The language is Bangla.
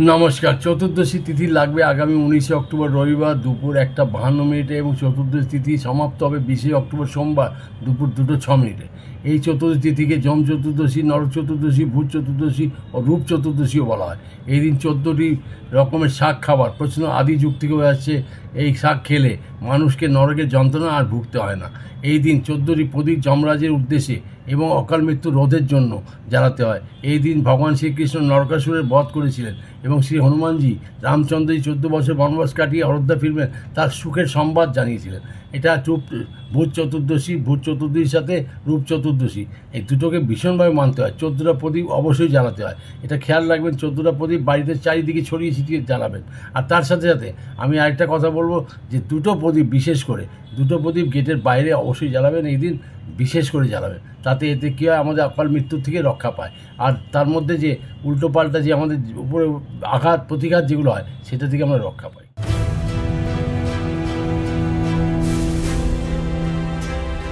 নমস্কার। চতুর্দশী তিথি লাগবে আগামী উনিশে অক্টোবর রবিবার দুপুর একটা বাহান্ন মিনিটে এবং চতুর্দশী তিথি সমাপ্ত হবে বিশে অক্টোবর সোমবার দুপুর দুটো ছ মিনিটে। এই চতুর্দশী তিথিকে যম চতুর্দশী, নর চতুর্দশী, ভূত চতুর্দশী ও রূপ চতুর্দশীও বলা হয়। এই দিন চোদ্দোটি রকমের শাক খাবার। প্রশ্ন আদি যুগ থেকে হয়ে আসছে, এই শাক খেলে মানুষকে নরকের যন্ত্রণা আর ভুগতে হয় না। এই দিন চোদ্দোটি প্রদীপ যমরাজের উদ্দেশ্যে এবং অকাল মৃত্যু রোধের জন্য জ্বালাতে হয়। এই দিন ভগবান শ্রীকৃষ্ণ নরকাসুরের বধ করেছিলেন এবং শ্রী হনুমানজি রামচন্দ্র এই চোদ্দ বছর বনবাস কাটিয়ে অযোধ্যা ফিরবেন তার সুখের সংবাদ জানিয়েছিলেন। এটা চুপ, ভূত চতুর্দশী, ভূত চতুর্দশীর সাথে রূপ চতুর্দশী এই দুটোকে ভীষণভাবে মানতে হয়। চোদ্দোটা প্রদীপ অবশ্যই জ্বালাতে হয়। এটা খেয়াল রাখবেন, চোদ্দোটা প্রদীপ বাড়িতে চারিদিকে ছড়িয়ে ছিটিয়ে জ্বালাবেন। আর তার সাথে সাথে আমি আরেকটা কথা বলব যে, দুটো প্রদীপ বিশেষ করে, দুটো প্রদীপ গেটের বাইরে অবশ্যই জ্বালাবেন, এই দিন বিশেষ করে জ্বালাবেন। তাতে এতে কী হয়, আমাদের অকাল মৃত্যুর থেকে রক্ষা পায়। আর তার মধ্যে যে উল্টোপাল্টা যে আমাদের উপরে আঘাত, প্রতিঘাত যেগুলো হয়, সেটা থেকে আমরা রক্ষা পাই।